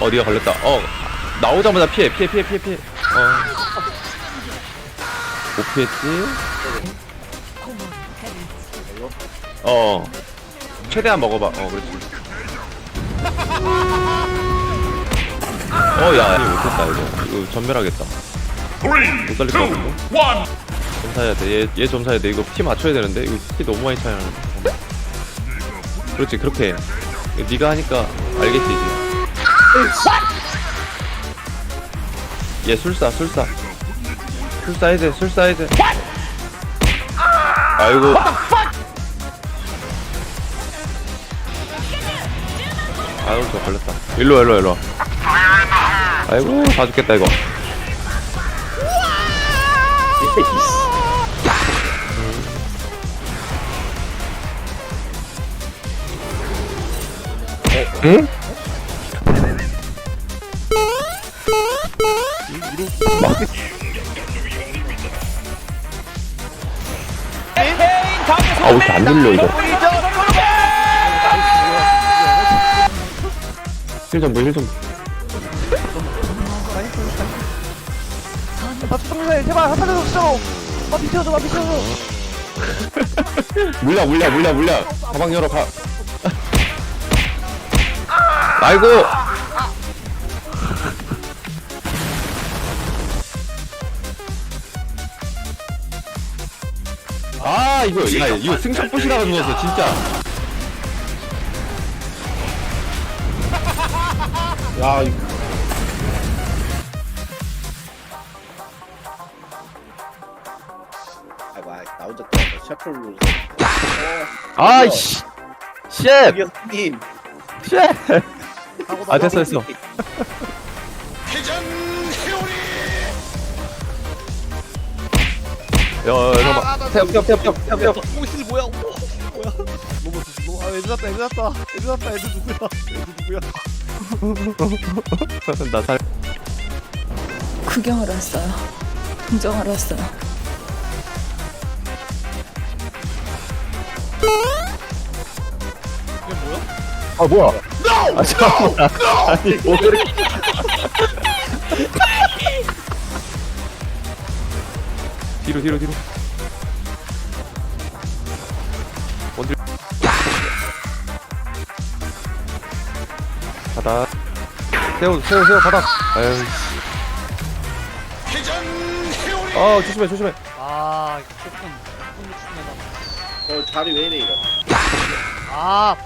어 니가 걸렸다. 어 나오자마자 피해 피해 피해 피해 피해. 어 못 피했지? 어. 최대한 먹어봐. 어 그렇지. 어야 못했다 이거. 이거 전멸하겠다. 못 살릴 것 같은데? 점사해야 돼얘얘 점사해야 돼. 이거 피 맞춰야 되는데? 이거 피 너무 많이 나는데. 그렇지 그렇게 해. 네가 하니까 알겠지 이제 얘 술사 술사. 술사 해제 술사 해제 아이고. 아이고 저 걸렸다. 일로와 일로와 일로와. 아이고 다 죽겠다 이거. 응? 아, 왜 이렇게 안 들려, 이거? 힐좀 힐 좀. 나 투성사해 제발 한 판에서 수정 나 비켜줘 나 비켜줘 물려, 물려, 물려, 물려. 가방 열어, 가. 아이고! 아, 이거, 야, 이거 승천 부시다가 누웠어, 진짜. 야, 이- 아이고, 아이, 나 혼자 또 샤프를 아이씨! 쉣! 저기요, 형님. 쉣! 아, 됐어, 됐어. 야, 야, 잠깐만. 태엽, 태엽, 태엽, 태엽, 태엽, 태엽. 오실 뭐야 오, 뭐야 너무 너무 아 애들 났다 애들 났다 애들 났다 애들 누구야 애들 누구야 나 살. 구경하러 왔어요. 동정하러 왔어요. 아, 뭐야? 아, 잠깐만. 아니, 뭐 그렇게. 뒤로, 뒤로, 뒤로. 어디? 바닥. 세워, 세워, 세워, 바닥. 아유. 아, 조심해, 조심해. 아 조금 조금 어, 자리 왜 이래, 이거. 아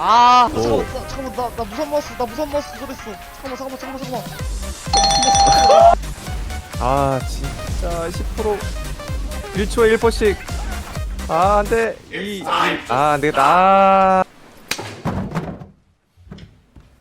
아, 오. 잠깐만, 잠깐만, 나, 나 무선 마우스, 나 무선 마우스 소리했어. 잠깐만, 잠깐만, 잠깐만, 잠깐만. 아, 진짜 10% 1초에 1%씩. 아, 안 돼. 2, 아, 안 되겠다. 아.